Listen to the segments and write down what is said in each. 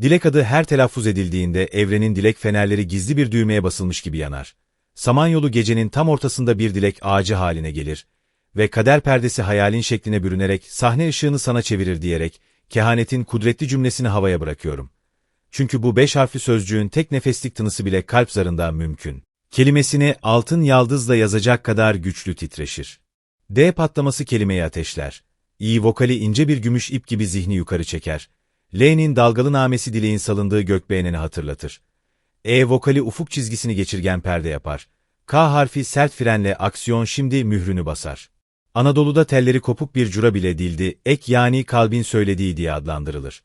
Dilek adı her telaffuz edildiğinde evrenin dilek fenerleri gizli bir düğmeye basılmış gibi yanar. Samanyolu gecenin tam ortasında bir dilek ağacı haline gelir ve kader perdesi hayalin şekline bürünerek sahne ışığını sana çevirir diyerek kehanetin kudretli cümlesini havaya bırakıyorum. Çünkü bu beş harfli sözcüğün tek nefeslik tınısı bile kalp zarında mümkün. Kelimesini altın yaldızla yazacak kadar güçlü titreşir. D patlaması kelimeyi ateşler. İ vokali ince bir gümüş ip gibi zihni yukarı çeker. L'nin dalgalı namesi dileğin salındığı gökbeğenini hatırlatır. E vokali ufuk çizgisini geçirgen perde yapar. K harfi sert frenle aksiyon şimdi mührünü basar. Anadolu'da telleri kopuk bir cura bile dildi, ek yani kalbin söylediği diye adlandırılır.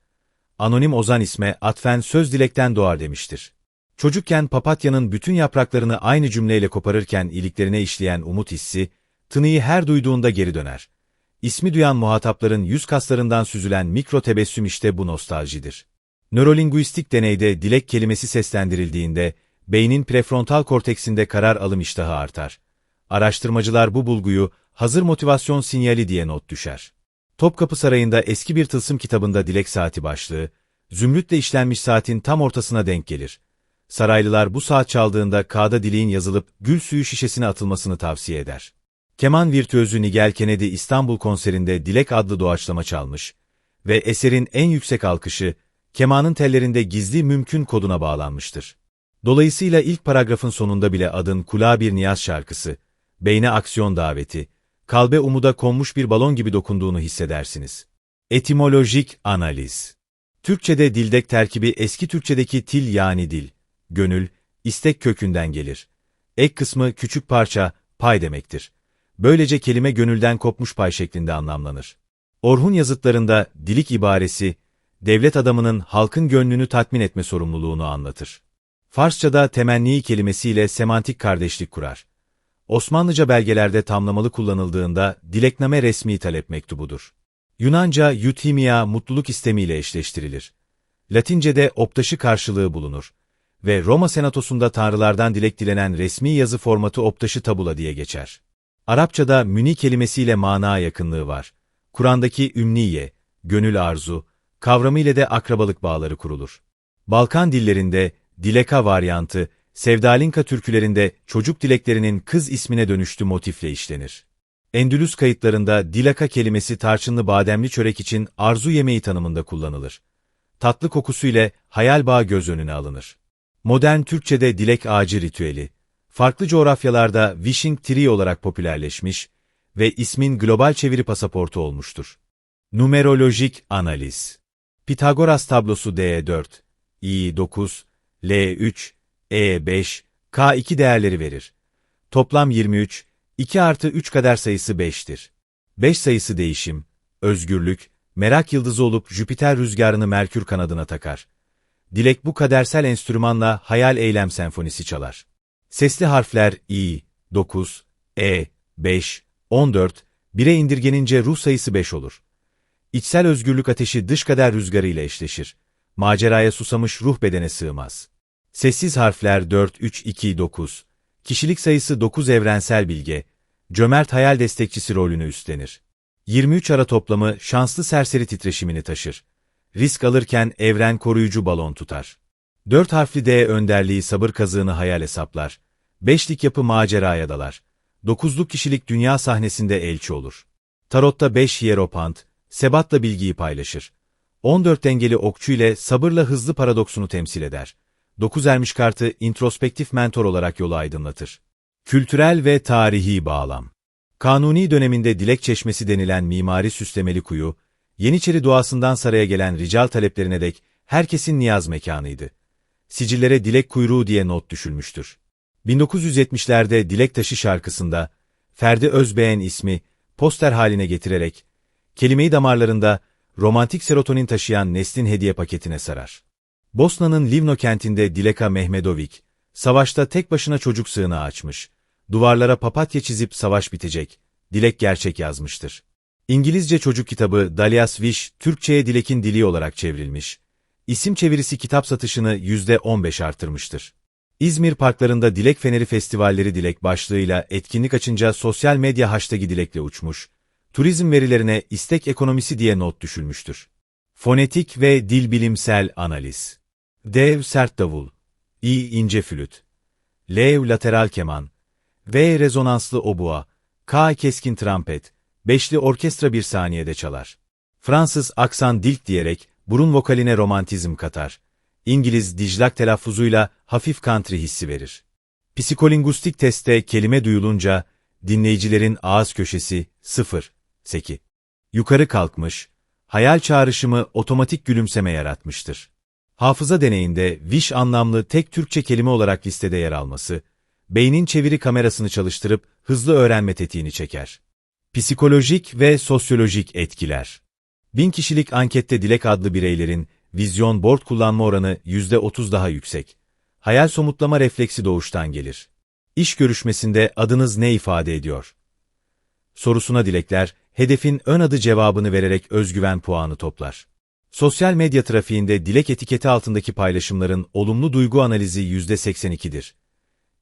Anonim ozan isme atfen söz dilekten doğar demiştir. Çocukken papatyanın bütün yapraklarını aynı cümleyle koparırken iliklerine işleyen umut hissi, tınıyı her duyduğunda geri döner. İsmi duyan muhatapların yüz kaslarından süzülen mikro tebessüm işte bu nostaljidir. Nörolinguistik deneyde dilek kelimesi seslendirildiğinde, beynin prefrontal korteksinde karar alım iştahı artar. Araştırmacılar bu bulguyu, hazır motivasyon sinyali diye not düşer. Topkapı Sarayı'nda eski bir tılsım kitabında dilek saati başlığı, zümrütle işlenmiş saatin tam ortasına denk gelir. Saraylılar bu saat çaldığında kağıda dileğin yazılıp gül suyu şişesine atılmasını tavsiye eder. Keman virtüözü Nigel Kennedy İstanbul konserinde Dilek adlı doğaçlama çalmış ve eserin en yüksek alkışı, kemanın tellerinde gizli mümkün koduna bağlanmıştır. Dolayısıyla ilk paragrafın sonunda bile adın kulağa bir niyaz şarkısı, beyne aksiyon daveti, kalbe umuda konmuş bir balon gibi dokunduğunu hissedersiniz. Etimolojik analiz Türkçede dildek terkibi eski Türkçedeki til yani dil, gönül, istek kökünden gelir. Ek kısmı küçük parça, pay demektir. Böylece kelime gönülden kopmuş pay şeklinde anlamlanır. Orhun yazıtlarında dilik ibaresi, devlet adamının halkın gönlünü tatmin etme sorumluluğunu anlatır. Farsçada temenni kelimesiyle semantik kardeşlik kurar. Osmanlıca belgelerde tamlamalı kullanıldığında dilekname resmi talep mektubudur. Yunanca euthymia mutluluk istemiyle eşleştirilir. Latince'de optaşı karşılığı bulunur ve Roma Senatosu'nda tanrılardan dilek dilenen resmi yazı formatı optaşı tabula diye geçer. Arapçada müni kelimesiyle mana yakınlığı var. Kur'an'daki ümniye, gönül arzu, kavramı ile de akrabalık bağları kurulur. Balkan dillerinde dileka varyantı, Sevdalinka türkülerinde çocuk dileklerinin kız ismine dönüştü motifle işlenir. Endülüs kayıtlarında dilaka kelimesi tarçınlı bademli çörek için arzu yemeği tanımında kullanılır. Tatlı kokusu ile hayal bağı göz önüne alınır. Modern Türkçe'de dilek ağacı ritüeli, farklı coğrafyalarda wishing tree olarak popülerleşmiş ve ismin global çeviri pasaportu olmuştur. Numerolojik analiz Pitagoras tablosu D4, I9, L3, E5, K2 değerleri verir. Toplam 23, 2 artı 3 kader sayısı 5'tir. 5 sayısı değişim, özgürlük, merak yıldızı olup Jüpiter rüzgarını Merkür kanadına takar. Dilek bu kadersel enstrümanla hayal eylem senfonisi çalar. Sesli harfler I, 9, E, 5, 14, 1'e indirgenince ruh sayısı 5 olur. İçsel özgürlük ateşi dış kader rüzgarı ile eşleşir. Maceraya susamış ruh bedene sığmaz. Sessiz harfler 4, 3, 2, 9. Kişilik sayısı 9 evrensel bilge. Cömert hayal destekçisi rolünü üstlenir. 23 ara toplamı şanslı serseri titreşimini taşır. Risk alırken evren koruyucu balon tutar. 4 harfli D önderliği sabır kazığını hayal hesaplar. Beşlik yapı maceraya dalar. Dokuzluk kişilik dünya sahnesinde elçi olur. Tarotta 5 hieropant, sebatla bilgiyi paylaşır. 14 dengeli okçu ile sabırla hızlı paradoksunu temsil eder. 9 ermiş kartı introspektif mentor olarak yolu aydınlatır. Kültürel ve tarihi bağlam Kanuni döneminde Dilek Çeşmesi denilen mimari süslemeli kuyu, Yeniçeri doğasından saraya gelen rical taleplerine dek herkesin niyaz mekanıydı. Sicillere dilek kuyruğu diye not düşülmüştür. 1970'lerde Dilek Taşı şarkısında Ferdi Özbeğen ismi poster haline getirerek kelimeyi damarlarında romantik serotonin taşıyan Neslin hediye paketine sarar. Bosna'nın Livno kentinde Dileka Mehmedovik, savaşta tek başına çocuk sığınağı açmış, duvarlara papatya çizip savaş bitecek, Dilek gerçek yazmıştır. İngilizce çocuk kitabı Dalias Wish, Türkçe'ye Dilek'in dili olarak çevrilmiş. İsim çevirisi kitap satışını %15 artırmıştır. İzmir parklarında Dilek Feneri Festivalleri Dilek başlığıyla etkinlik açınca sosyal medya hashtag'i Dilek'le uçmuş, turizm verilerine istek ekonomisi diye not düşülmüştür. Fonetik ve dilbilimsel analiz. Dev sert davul. İ ince flüt. L lateral keman. V rezonanslı obua. K keskin trampet. Beşli orkestra bir saniyede çalar. Fransız aksan dilk diyerek burun vokaline romantizm katar. İngiliz dijlak telaffuzuyla hafif country hissi verir. Psikolingustik testte kelime duyulunca dinleyicilerin ağız köşesi 0, seki. Yukarı kalkmış, hayal çağrışımı otomatik gülümseme yaratmıştır. Hafıza deneyinde viş anlamlı tek Türkçe kelime olarak listede yer alması, beynin çeviri kamerasını çalıştırıp hızlı öğrenme tetiğini çeker. Psikolojik ve sosyolojik etkiler. Bin kişilik ankette Dilek adlı bireylerin vizyon board kullanma oranı %30 daha yüksek. Hayal somutlama refleksi doğuştan gelir. İş görüşmesinde adınız ne ifade ediyor? Sorusuna dilekler, hedefin ön adı cevabını vererek özgüven puanı toplar. Sosyal medya trafiğinde dilek etiketi altındaki paylaşımların olumlu duygu analizi %82'dir.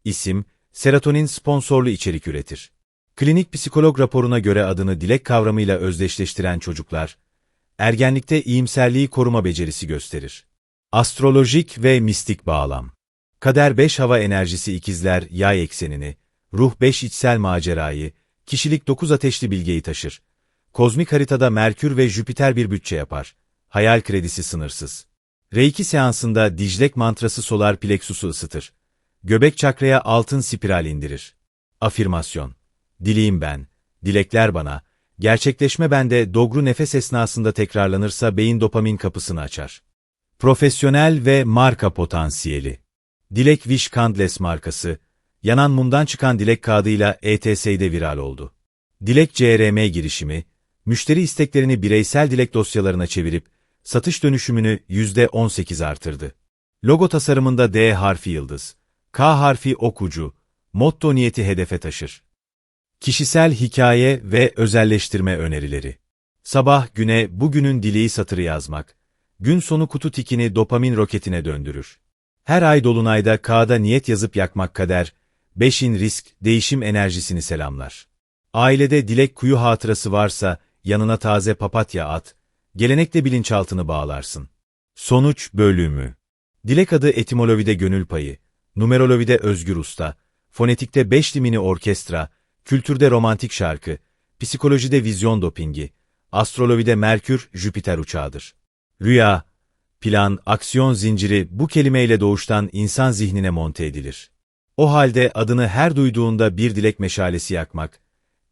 İsim, serotonin sponsorlu içerik üretir. Klinik psikolog raporuna göre adını dilek kavramıyla özdeşleştiren çocuklar, ergenlikte iyimserliği koruma becerisi gösterir. Astrolojik ve mistik bağlam. Kader 5 hava enerjisi ikizler yay eksenini, ruh 5 içsel macerayı, kişilik 9 ateşli bilgeyi taşır. Kozmik haritada Merkür ve Jüpiter bir bütçe yapar. Hayal kredisi sınırsız. Reiki seansında Diclek mantrası solar plexusu ısıtır. Göbek çakraya altın spiral indirir. Afirmasyon. Dileğim ben, dilekler bana, gerçekleşme bende dogru nefes esnasında tekrarlanırsa beyin dopamin kapısını açar. Profesyonel ve marka potansiyeli. Dilek Wish Candless markası, yanan mumdan çıkan dilek kağıdıyla ETS'de viral oldu. Dilek CRM girişimi, müşteri isteklerini bireysel dilek dosyalarına çevirip, satış dönüşümünü %18 artırdı. Logo tasarımında D harfi yıldız, K harfi okucu, motto niyeti hedefe taşır. Kişisel hikaye ve özelleştirme önerileri. Sabah güne bugünün dileği satırı yazmak, gün sonu kutu tikini dopamin roketine döndürür. Her ay dolunayda kağıda niyet yazıp yakmak kader, beşin risk, değişim enerjisini selamlar. Ailede dilek kuyu hatırası varsa, yanına taze papatya at, gelenekle bilinçaltını bağlarsın. Sonuç bölümü. Dilek adı etimolojide gönül payı, numerolojide özgür usta, fonetikte beş limini orkestra, kültürde romantik şarkı, psikolojide vizyon dopingi, astrolojide Merkür, Jüpiter uçağıdır. Rüya, plan, aksiyon zinciri bu kelimeyle doğuştan insan zihnine monte edilir. O halde adını her duyduğunda bir dilek meşalesi yakmak,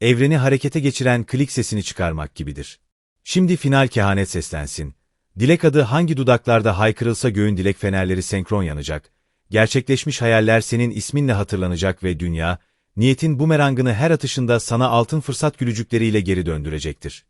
evreni harekete geçiren klik sesini çıkarmak gibidir. Şimdi final kehanet seslensin. Dilek adı hangi dudaklarda haykırılsa göğün dilek fenerleri senkron yanacak. Gerçekleşmiş hayaller senin isminle hatırlanacak ve dünya, niyetin bumerangını her atışında sana altın fırsat gülücükleriyle geri döndürecektir.